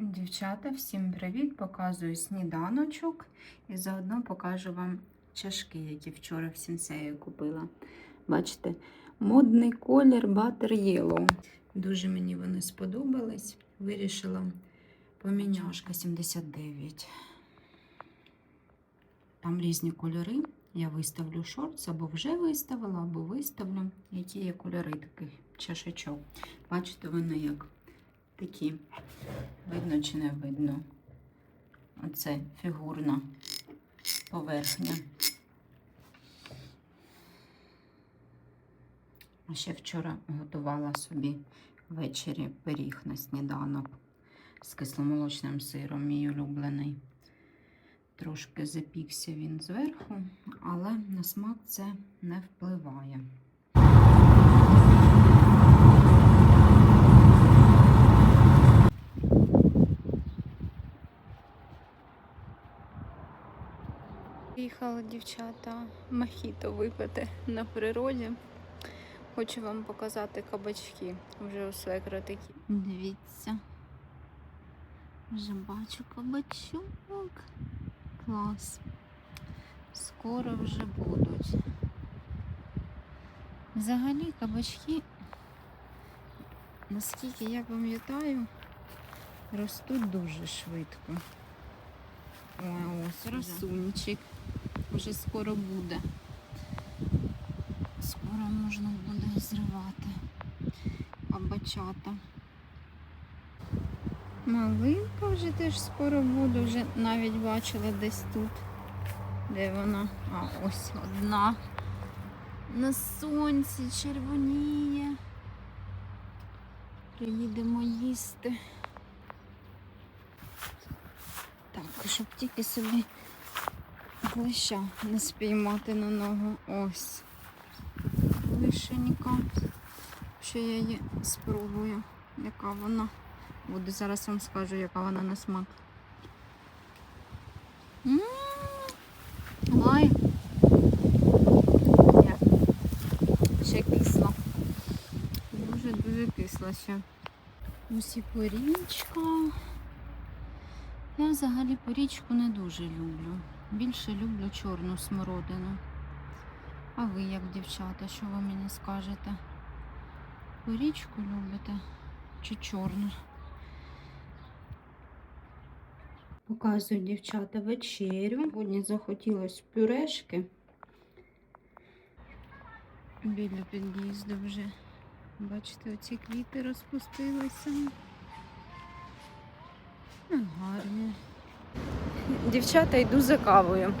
Дівчата, всім привіт! Показую сніданочок і заодно покажу вам чашки, які вчора в сінсеї купила. Бачите, модний колір Butter Yellow. Дуже мені вони сподобались. Вирішила поміняшка 79. Там різні кольори. Я виставлю шортс, або вже виставила, або виставлю, які є кольори таких чашечок. Бачите, вони як такі. Видно чи не видно? Оце фігурна поверхня. А ще вчора готувала собі ввечері пиріг на сніданок з кисломолочним сиром, мій улюблений. Трошки запікся він зверху, але на смак це не впливає. Приїхали дівчата мохіто випити на природі. Хочу вам показати кабачки. Вже у свекра такі. Дивіться. Вже бачу кабачок. Клас. Скоро вже будуть. Взагалі кабачки, наскільки я пам'ятаю, ростуть дуже швидко. Ось росунчик. Вже скоро буде. Скоро можна буде зривати кабачата. Малинка вже теж скоро буде, вже навіть бачила десь тут. Де вона? А, ось одна. На сонці червоніє. Приїдемо їсти. Так, щоб тільки собі клеща не спіймати на ногу. Ось. Лишенька. Ще я її спробую, яка вона. Буде зараз вам скажу, яка вона на смак. Ой. Ще кисло. Дуже дуже кисло ще. Ось порічка. Я взагалі порічку не дуже люблю. Більше люблю чорну смородину. А ви як дівчата, що ви мені скажете? Порічку любите чи чорну? Показую дівчата вечерю. Сьогодні захотілося пюрешки. Біля під'їзду вже. Бачите, оці квіти розпустилися. Гарні. Дівчата, йду за кавою.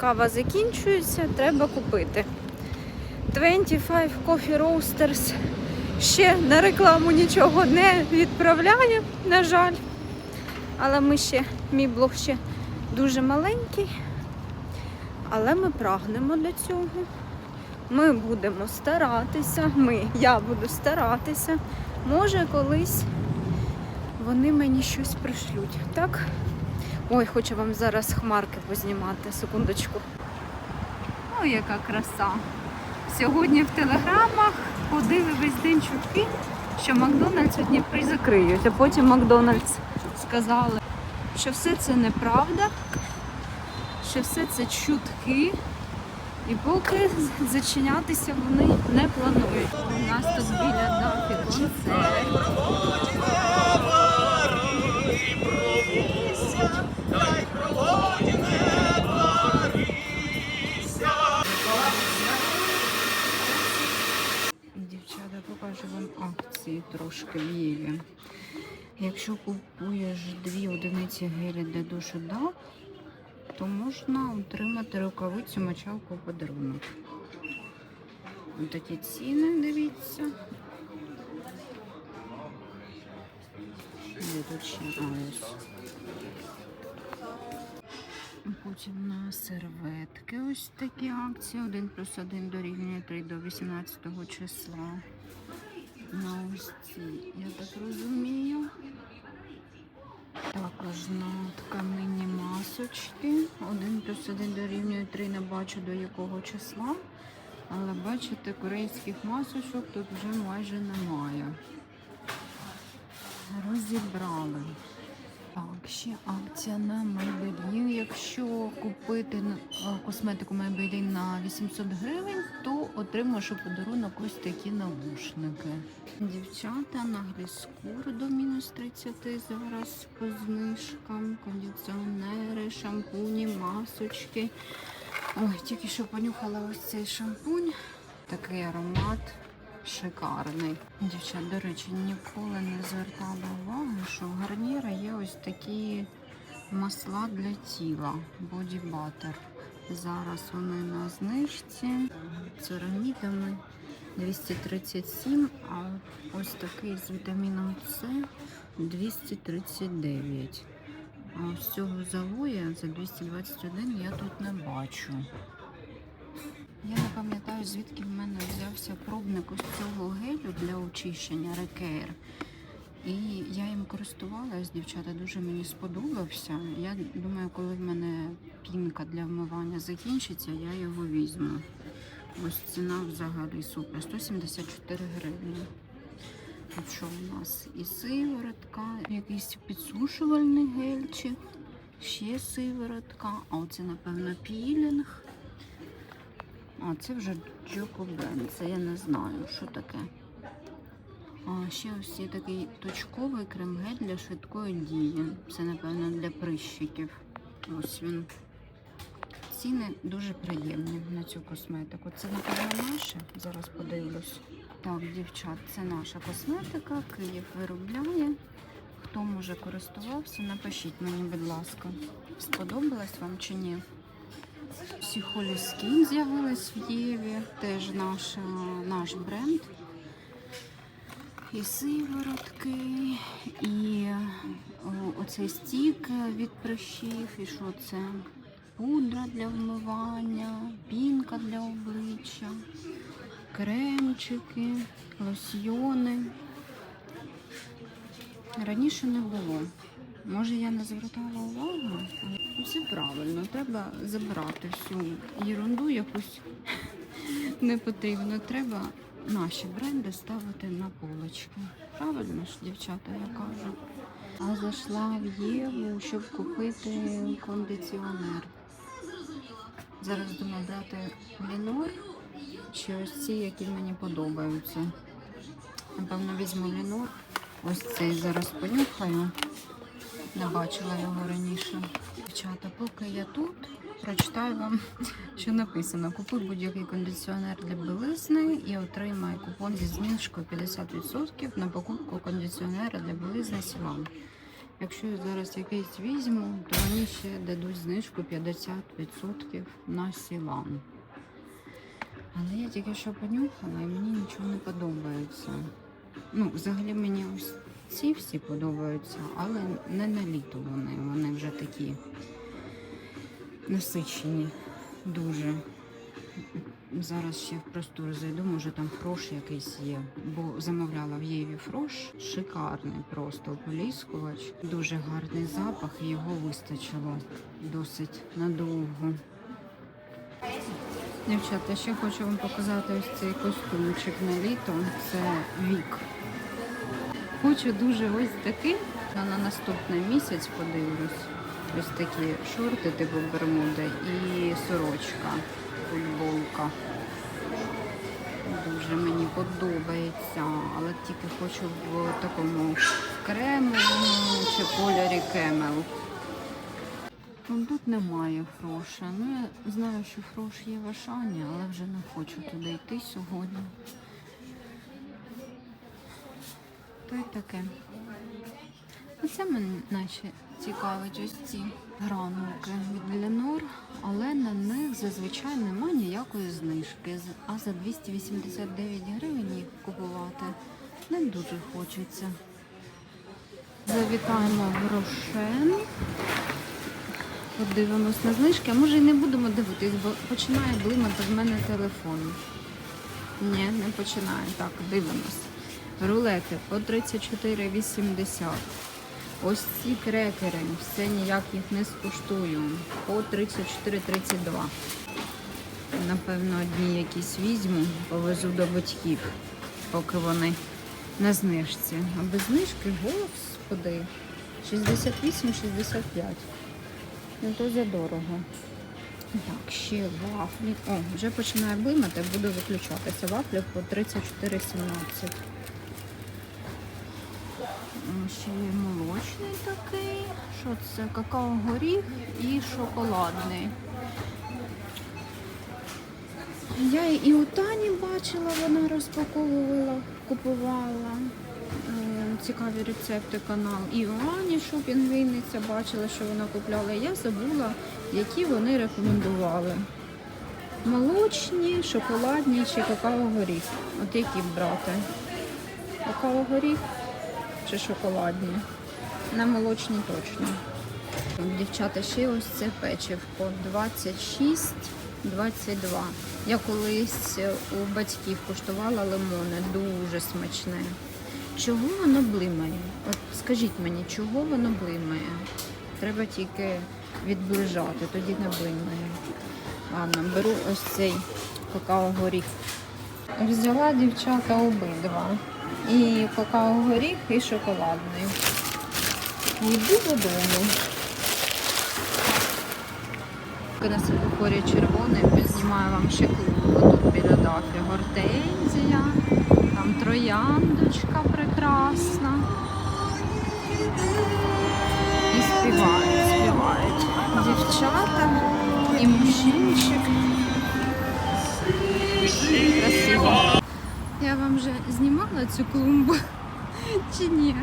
Кава закінчується, треба купити. 25 Coffee Roasters ще на рекламу нічого не відправляє, на жаль. Але ми ще, мій блог ще дуже маленький. Але ми прагнемо до цього. Ми будемо старатися. Ми, я буду старатися. Може, колись вони мені щось пришлють. Так? Ой, хочу вам зараз хмарки познімати. Секундочку. Ой, яка краса. Сьогодні в телеграмах ходили весь день чутки, що Макдональдс у Дніпрі закриють. А потім Макдональдс сказали, що все це неправда, що все це чутки. І поки зачинятися вони не планують. У нас тут біля дафі концерт. Якщо купуєш дві одиниці гелі для душу DAP, то можна отримати рукавицю мочалку подарунок. Ось такі ціни, дивіться. Де тут ще. Потім на серветки ось такі акції. 1 плюс 1 дорівнює 3 до 18 числа. На ось ці, я так розумію. Також на тканині масочки. 1 плюс 1 дорівнює 3, не бачу до якого числа. Але бачите, корейських масочок тут вже майже немає. розібрали. Так, ще акція на Maybelline. Якщо купити е, косметику Maybelline на 800 гривень, то отримаєш у подарунок ось такі навушники. Дівчата на гліскур до мінус 30 зараз по знижкам, кондиціонери, шампуні, масочки. Ой, тільки що понюхала ось цей шампунь. Такий аромат шикарний. Дівчат, до речі, ніколи не звертала уваги, що в гарніра є ось такі масла для тіла, Body Butter. Зараз вони на знижці церамідами 237, а ось такий з вітаміном С 239. А ось цього завоя за 221 я тут не бачу. Я не пам'ятаю, звідки в мене взявся пробник ось цього гелю для очищення Рекейр. І я їм користувалась, дівчата, дуже мені сподобався. Я думаю, коли в мене пінка для вмивання закінчиться, я його візьму. Ось ціна взагалі супер. 174 гривні. Тут що у нас? І сиворотка, якийсь підсушувальний гельчик, ще сиворотка, а оце, напевно, пілінг. А це вже Джокобен, це я не знаю, що таке. А ще ось є такий точковий крем-гель для швидкої дії. Це, напевно, для прищиків. Ось він. Ціни дуже приємні на цю косметику. Це, напевно, наше. Зараз подивлюсь. Так, дівчат, це наша косметика. Київ виробляє. Хто може користувався, напишіть мені, будь ласка, сподобалось вам чи ні. Всі Холі Skin з'явились в Єві, теж наш, наш бренд. І сиворотки, і оцей стік від прищів, і що це? Пудра для вмивання, пінка для обличчя, кремчики, лосьйони. Раніше не було. Може, я не звертала увагу, але все правильно. Треба забирати всю ерунду якусь не потрібно. Треба наші бренди ставити на полочки. Правильно ж, дівчата, я кажу. А зайшла в Єву, щоб купити кондиціонер. Зараз думаю брати Лінор чи ось ці, які мені подобаються. Напевно, візьму Лінор. Ось цей зараз понюхаю. Не бачила його раніше. Дівчата, поки я тут, прочитаю вам, що написано. Купуй будь-який кондиціонер для білизни і отримай купон зі знижкою 50% на покупку кондиціонера для білизни Сілан. Якщо я зараз якийсь візьму, то мені ще дадуть знижку 50% на Сілан. Але я тільки що понюхала і мені нічого не подобається. Ну, взагалі мені ось ці всі подобаються, але не на літо вони. Вони вже такі насичені дуже. Зараз ще в простор зайду, може там фрош якийсь є. Бо замовляла в Єві фрош. Шикарний просто ополіскувач. Дуже гарний запах, його вистачило досить надовго. Дівчата, ще хочу вам показати ось цей костюмчик на літо. Це вік. Хочу дуже ось такий. На наступний місяць подивлюсь. Ось такі шорти типу бермуда і сорочка, футболка. Дуже мені подобається, але тільки хочу в такому кремовому чи кольорі кемел. Тут немає фроша. Ну, я знаю, що фрош є в Ашані, але вже не хочу туди йти сьогодні. То й таке. Оце мене наші цікавить ось ці гранулки від Ленор, але на них зазвичай немає ніякої знижки. А за 289 гривень їх купувати не дуже хочеться. Завітаємо в Рошен. Подивимось на знижки. А може і не будемо дивитись, бо починає блимати в мене телефон. Ні, не починає. Так, дивимось. Рулети по 34,80. Ось ці крекери, все ніяк їх не скуштую. По 34,32. Напевно, одні якісь візьму, повезу до батьків, поки вони на знижці. А без знижки, господи, 68-65. Ну то задорого. Так, ще вафлі. О, вже починає блимати, буду виключатися. Вафлі по 34,17. Ще є молочний такий. Що це? Какао горіх і шоколадний. Я і у Тані бачила, вона розпаковувала, купувала е, цікаві рецепти канал. І у Ані Шопінг Вінниця бачила, що вона купляла. Я забула, які вони рекомендували. Молочні, шоколадні чи какао горіх. От які брати? Какао горіх чи шоколадні? На молочні точно. Дівчата, ще ось це печивко 26, 22. Я колись у батьків куштувала лимони, дуже смачне. Чого воно блимає? От скажіть мені, чого воно блимає? Треба тільки відближати, тоді не блимає. Ладно, беру ось цей какао горіх. Взяла дівчата обидва. І какао горіх, і шоколадний. Йду додому. На світлофорі червоний, знімаю вам ще клумбу тут біля дафі. Гортензія, там трояндочка прекрасна. І співають, співають дівчата і мужчинчик. Красиво. Я вам вже знімала цю клумбу чи ні?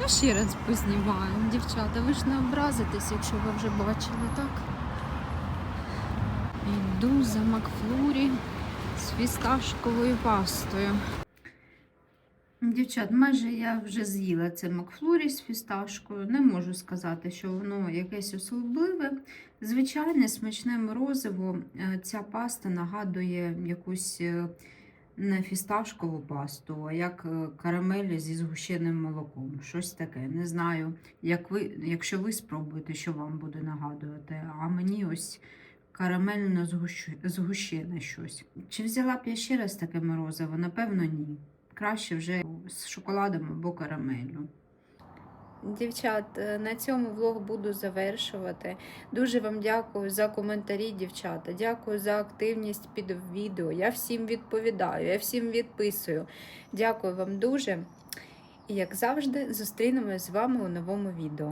Ну, ще раз познімаю. Дівчата, ви ж не образитесь, якщо ви вже бачили, так? Йду за Макфлурі з фісташковою пастою. Дівчат, майже я вже з'їла це Макфлурі з фісташкою. Не можу сказати, що воно якесь особливе. Звичайне смачне морозиво. Е, Ця паста нагадує якусь е, не фісташкову пасту, а як карамель зі згущеним молоком. Щось таке. Не знаю, як ви, якщо ви спробуєте, що вам буде нагадувати. А мені ось карамельно згущене щось. Чи взяла б я ще раз таке морозиво? Напевно, ні. Краще вже з шоколадом або карамеллю. Дівчат, е, на цьому влог буду завершувати. Дуже вам дякую за коментарі, дівчата. Дякую за активність під відео. Я всім відповідаю, я всім відписую. Дякую вам дуже. І як завжди, зустрінемось з вами у новому відео.